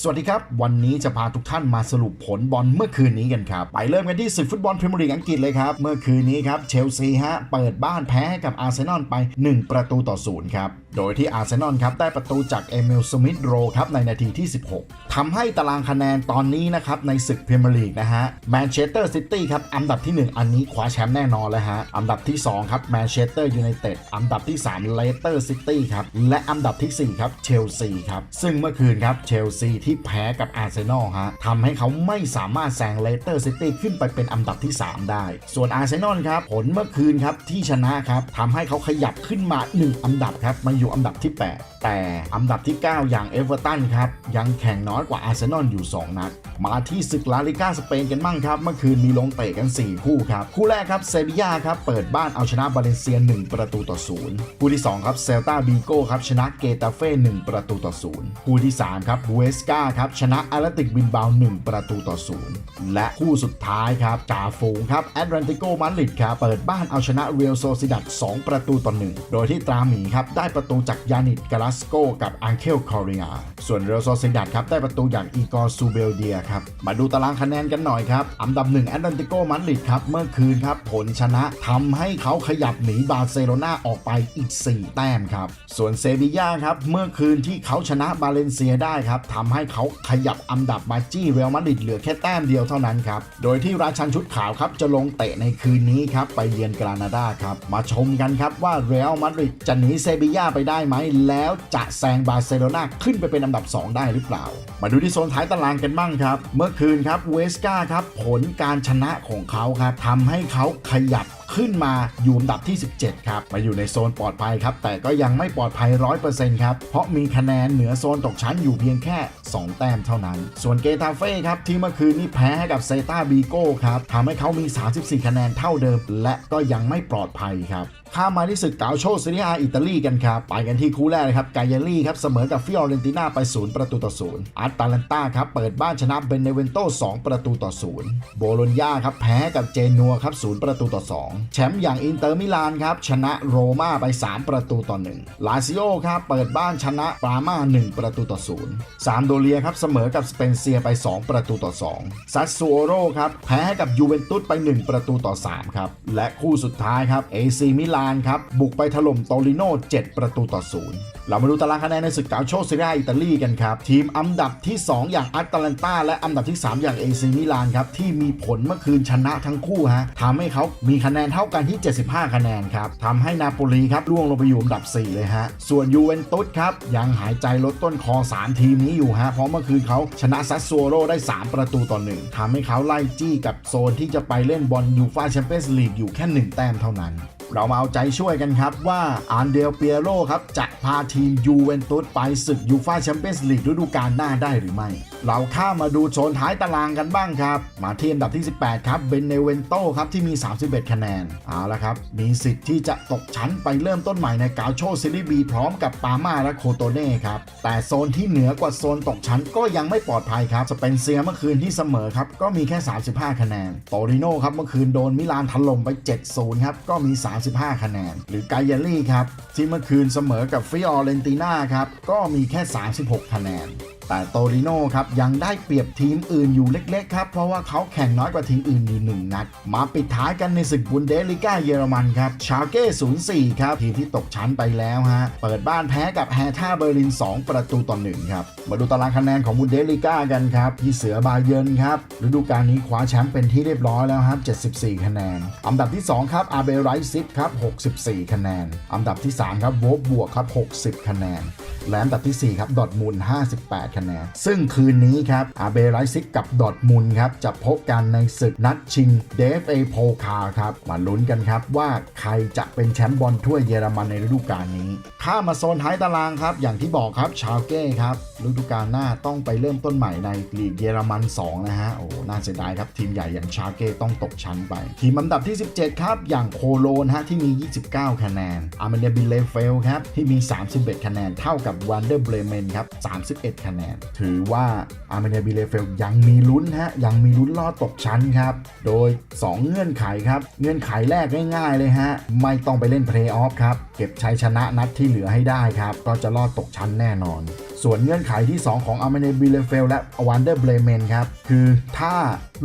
สวัสดีครับ วันนี้จะพาทุกท่านมาสรุปผลบอลเมื่อคืนนี้กันครับ ไปเริ่มกันที่ศึกฟุตบอลพรีเมียร์ลีกอังกฤษเลยครับ เมื่อคืนนี้ครับเชลซีฮะเปิดบ้านแพ้กับอาร์เซนอลไป 1 ประตูต่อศูนย์ครับ โดยที่อาร์เซนอลครับได้ประตูจากเอมิลสมิธโรครับในนาทีที่ 16ทำให้ตารางคะแนนตอนนี้นะครับในศึกพรีเมียร์ลีกนะฮะแมนเชสเตอร์ซิตี้ครับอันดับที่ 1 อันนี้คว้าแชมป์แน่นอนเลยฮะอันดับที่ 2 ครับแมนเชสเตอร์ยูไนเต็ดอันดับที่ 3 เลสเตอร์ซิตี้ครับและอันดับทีสี่ 4 ครับเชลซีครับซึ่งเมื่อคืนครับเชลซีที่แพ้กับอาร์เซนอลฮะทำให้เขาไม่สามารถแซงเลสเตอร์ซิตี้ขึ้นไปเป็นอันดับที่ 3 ได้ ส่วนอาร์เซนอลครับผลเมื่อคืนครับที่ชนะครับทำให้เขาขยับขึ้นมา 1 อันดับครับมาอยู่อันดับที่ 8 แต่อันดับที่ 9 อย่างเอเวอร์ตันครับ ยังแข่งน้อยกว่าอาร์เซนอลอยู่ 2 นัด มาที่ศึกลาลิก้าสเปนกันบ้างครับ เมื่อคืนมีลงเตะกัน 4 คู่ครับ คู่แรกครับเซบียาครับเปิดบ้านเอาชนะบาเลนเซีย 1 ประตูต่อ0คู่ที่ 2 ครับเซลตาบีโก้ครับชนะเกตาเฟ่1ประตูต่อ0คู่ที่ 3 ครับบูเวสกาครับชนะอาร์ติกบินบาว1ประตูต่อ0และคู่สุดท้ายครับจ่าฝูงครับแอตแลนติโกมาดริดครับเปิดบ้านเอาชนะเรียลโซซิดัด2ประตูต่อ1โดยที่ตราหมีครับได้ประตูจากยานิดกาลาสโกกับอังเคลคอริอาส่วนเรียลโซซิดัดครับได้ประตูจากอีกอร์ซูเบลเดียครับ มาดูตารางคะแนนกันหน่อยครับ อันดับ1แอตแลนติโกมาดริดครับ เมื่อคืนครับ ผลชนะทำให้เขาขยับหนีบาร์เซโลนาออกไปอีก 4 แต้มครับ ส่วนเซบีย่าครับเมื่อคืนที่เขาชนะบาเลนเซียได้ครับทำให้เขาขยับอันดับมาจี้เรอัลมาดริดเหลือแค่แต้มเดียวเท่านั้นครับโดยที่ราชันชุดขาวครับจะลงเตะในคืนนี้ครับไปเยือนกรานาดาครับมาชมกันครับว่าเรอัลมาดริดจะหนีเซบีย่าไปไปได้ไหม แล้วจะแซงบาร์เซโลนาขึ้นไปเป็นอันดับ 2 ได้หรือเปล่า มาดูที่โซนท้ายตารางกันบ้างครับ เมื่อคืนครับเวสกาครับผลการชนะของเขาครับทำให้เขาขยับขึ้นมาอยู่อันดับที่ 17 ครับ มาอยู่ในโซนปลอดภัยครับ แต่ก็ยังไม่ปลอดภัย 100%ครับ เพราะมีคะแนนเหนือโซนตกชั้นอยู่เพียงแค่ 2 แต้มเท่านั้น ส่วนเกตาเฟ่ครับ ที่เมื่อคืนนี้แพ้ให้กับเซตาบีโก้ครับทำให้เขามี 34 คะแนนเท่าเดิม และก็ยังไม่ปลอดภัยครับข้ามมาที่ศึกเกาโชซีเรียอิตาลีกันครับ ไปกันที่คู่แรกเลยครับกายาลี่ครับเสมอกับฟิออเรนติน่าไป 0 ประตูต่อ0อัตตาลันตาครับเปิดบ้านชนะเบนเนเวนโต2ประตูต่อ0โบโลญญาครับแพ้กับเจนัวครับ0ประตูต่อ 2 แชมป์อย่างอินเตอร์มิลานครับชนะโรม่าไป 3 ประตูต่อ1ลาซิโอครับเปิดบ้านชนะปราม่า1ประตูต่อ0ซามโดเลียครับเสมอกับสเปนเซียไป 2 ประตูต่อ2ซัสซูโอโรครับแพ้กับยูเวนตุสไป 1 ประตูต่อ3ครับและคู่สุดท้ายครับเอซีมิลานครับ บุกไปถล่มโตริโน่7 ประตูต่อ0เรามาดูตารางคะแนนในศึกเกาโชซีเรียอิตาลีกันครับ ทีมอันดับที่ 2 อย่างอัตแลนตาและอันดับที่ 3 อย่างเอซีมิลานครับ ที่มีผลเมื่อคืนชนะทั้งคู่ฮะทำให้เขามีคะแนนเท่ากันที่ 75 คะแนนครับทำให้นาโปลีครับล่วงลงไปอยู่อันดับ 4 เลยฮะ ส่วนยูเวนตุสครับ ยังหายใจลดต้นคอ 3 ทีมนี้อยู่ฮะ เพราะเมื่อคืนเขาชนะซัสซัวโรได้ 3 ประตูต่อ 1ทำให้เขาไล่จี้กับโซนที่จะไปเล่นบอลยูฟ่าแชมเปี้ยนส์ลีกอยู่แค่ 1 แต้มเท่านั้น เรามาเอาใจช่วยกันครับว่าอันเดลเปียโรครับจะพาทีมยูเวนตุสไปศึกยูฟ่าแชมเปี้ยนส์ลีกฤดูกาลหน้าได้หรือไม่ เราข้ามาดูโซนท้ายตารางกันบ้างครับ มาที่อันดับที่ 18 ครับเบนเนเวนโตครับที่มี 31 คะแนนเอาละครับ มีสิทธิ์ที่จะตกชั้นไปเริ่มต้นใหม่ในกาโชซิลิบีพร้อมกับปาม่าและโคโตเน่ครับแต่โซนที่เหนือกว่าโซนตกชั้นก็ยังไม่ปลอดภัยครับสเปนเซียเมื่อคืนที่เสมอครับก็มีแค่ 35 คะแนนโตริโน่ครับเมื่อคืนโดนมิลานถล่มไป 7-0ครับก็มี35 คะแนน หรือไกยาลี่ครับที่เมื่อคืนเสมอกับฟิออเรนติน่าครับก็มีแค่ 36 คะแนน แต่โตริโน่ครับยังได้เปรียบทีมอื่นอยู่เล็ก ๆ ครับ เพราะว่าเขาแข่งน้อยกว่าทีมอื่นอยู่หนึ่งนัด มาปิดท้ายกันในศึกบุนเดสลิก้าเยอรมันครับ ชาเก้ 04 ครับ ทีมที่ตกชั้นไปแล้วฮะ เปิดบ้านแพ้กับแฮท่าเบอร์ลิน 2 ประตูต่อ1ครับ มาดูตารางคะแนนของบุนเดสลิก้ากันครับที่เสือบาเยิร์นครับฤดูกาลนี้คว้าแชมป์เป็นที่เรียบร้อยแล้วครับ 74 คะแนน อันดับที่ 2 ครับอาเบไรซิฟครับ 64 คะแนน อันดับที่ 3 ครับโวบบวกครับ 60 คะแนน และอันดับที่ 4 ครับ ดอทมุนด์58 คะแนน ซึ่งคืนนี้ครับ อาเบไรซิกกับดอทมุนด์ครับ จะพบกันในศึกนัดชิงเดฟเอโพคาครับ มาลุ้นกันครับว่าใครจะเป็นแชมป์บอลถ้วยเยอรมันในฤดูกาลนี้ ข้ามมาโซนท้ายตารางครับ อย่างที่บอกครับ ชาวเก้ครับฤดูกาลหน้าต้องไปเริ่มต้นใหม่ในลีกเยอรมัน 2 นะฮะ โอ้ น่าเสียดายครับ ทีมใหญ่อย่างชาเก้ต้องตกชั้นไป ทีมอันดับที่ 17 ครับ อย่างโคโลนฮะที่มี 29 คะแนน อาร์เมเนียบิเลเฟลครับที่มี 31 คะแนนเท่ากับวันเดอร์เบรเมนครับ31 คะแนน ถือว่าอาร์เมเนียบิเลเฟลยังมีลุ้นฮะ ยังมีลุ้นลอดตกชั้นครับ โดย 2 เงื่อนไขครับ เงื่อนไขแรกง่ายๆเลยฮะ ไม่ต้องไปเล่นเพลย์ออฟครับ เก็บชัยชนะนัดที่เหลือให้ได้ครับ ก็จะลอดตกชั้นแน่นอนส่วนเงื่อนไขที่ 2 ของอาร์เมเนบิเลเฟลและอวันเดอร์เบรเมนครับ คือถ้า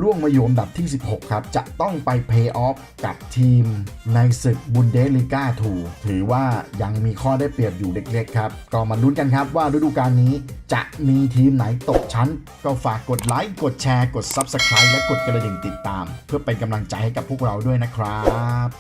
ล่วงมาอยู่อันดับที่ 16 ครับ จะต้องไปเพย์ออฟกับทีมในศึกบุนเดสลิก้า2ถือว่ายังมีข้อได้เปรียบอยู่เล็กๆ ครับ ก็มาลุ้นกันครับว่าฤดูกาลนี้จะมีทีมไหนตกชั้น ก็ฝากกดไลค์ กดแชร์ กด Subscribe และกดกระดิ่งติดตาม เพื่อเป็นกำลังใจให้กับพวกเราด้วยนะครับ